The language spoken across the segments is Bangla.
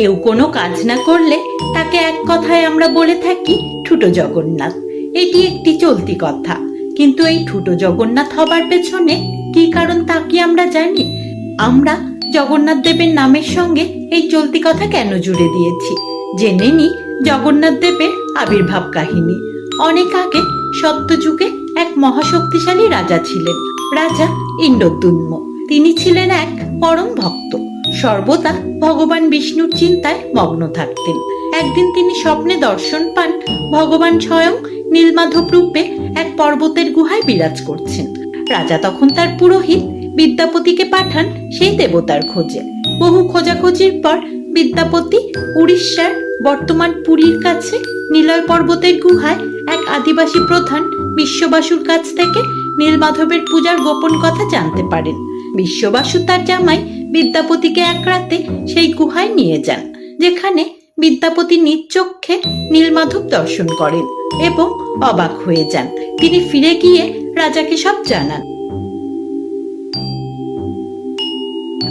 কেউ কোনো কাজ না করলে তাকে এক কথায় আমরা বলে থাকি ঠুটো জগন্নাথ। এটি একটি চলতি কথা। কিন্তু এই ঠুটো জগন্নাথ হবার পেছনে কি কারণ তা কি আমরা জানি? আমরা জগন্নাথ দেবের নামের সঙ্গে এই চলতি কথা কেন জুড়ে দিয়েছি? জেনে নি জগন্নাথ দেবের আবির্ভাব কাহিনী। অনেক আগে সত্যযুগে এক মহাশক্তিশালী রাজা ছিলেন। রাজা ইন্দ্রদ্যুম্ন তিনি ছিলেন এক পরম ভক্ত। সর্বদা ভগবান বিষ্ণুর চিন্তায় মগ্ন থাকতেন। একদিন তিনি স্বপ্নে দর্শন পান, ভগবান স্বয়ং নীলমাধব রূপে এক পর্বতের গুহায় বিরাজ করছেন। রাজা তখন তার পুরোহিত বিদ্যাপতিকে পাঠান সেই দেবতার খোঁজে। বহু খোঁজাখুঁজির পর বিদ্যাপতি উড়িষ্যার বর্তমান পুরীর কাছে নীলয় পর্বতের গুহায় এক আদিবাসী প্রধান বিশ্ববাসুর কাছ থেকে নীলমাধবের পূজার গোপন কথা জানতে পারেন। বিশ্ববাসু তার জামাই বিদ্যাপতিকে এক রাতে সেই গুহায় নিয়ে যান, যেখানে বিদ্যাপতি নিজ চক্ষে নীলমাধব দর্শন করেন এবং অবাক হয়ে যান। তিনি ফিরে গিয়ে রাজাকে সব জানান।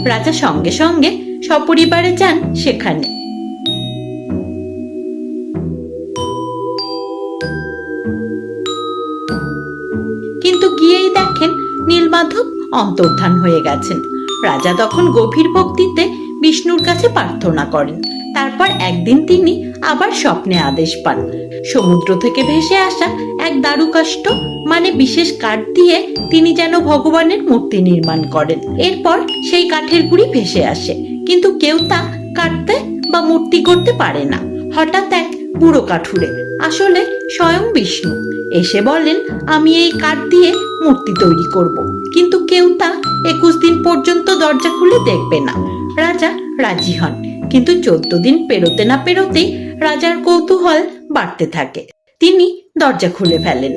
রাজা সঙ্গে সঙ্গে সপরিবারে যান সেখানে। নীলমাধব অন্তর্ধান হয়ে গেছেন। রাজা তখন গভীর ভক্তিতে বিষ্ণুর কাছে প্রার্থনা করেন। তারপর একদিন তিনি আবার স্বপ্নে আদেশ পান। সমুদ্র থেকে ভেসে আসা এক দারুকাষ্ট মানে বিশেষ কাঠ দিয়ে তিনি যেন ভগবানের মূর্তি নির্মাণ করেন। এরপর সেই কাঠের গুড়ি ভেসে আসে, কিন্তু কেউ তা কাটতে বা মূর্তি করতে পারে না। হঠাৎ এক বুড়ো কাঠুরে, আসলে স্বয়ং বিষ্ণু, এসে বলেন, আমি এই কাঠ দিয়ে মূর্তি তৈরি করব। কিন্তু কেউ তা একুশ দিন পর্যন্ত দরজা খুলে দেখবে না। রাজা রাজি হন। কিন্তু চোদ্দ দিন পেরোতে না পেরোতেই রাজার কৌতূহল বাড়তে থাকে। তিনি দরজা খুলে ফেলেন।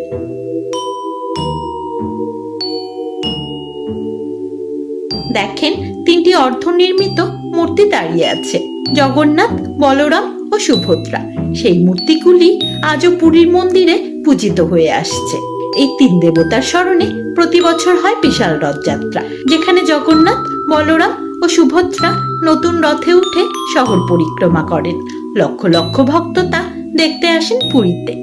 দেখেন, তিনটি অর্ধনির্মিত মূর্তি দাঁড়িয়ে আছে। জগন্নাথ, বলরাম ও সুভদ্রা। সেই মূর্তিগুলি আজও পুরীর মন্দিরে পূজিত হয়ে আসছে। এই তিন দেবতার স্মরণে প্রতি বছর হয় বিশাল রথযাত্রা, যেখানে জগন্নাথ, বলরাম ও সুভদ্রা নতুন রথে উঠে শহর পরিক্রমা করেন। লক্ষ লক্ষ ভক্ত তা দেখতে আসেন পুরীতে।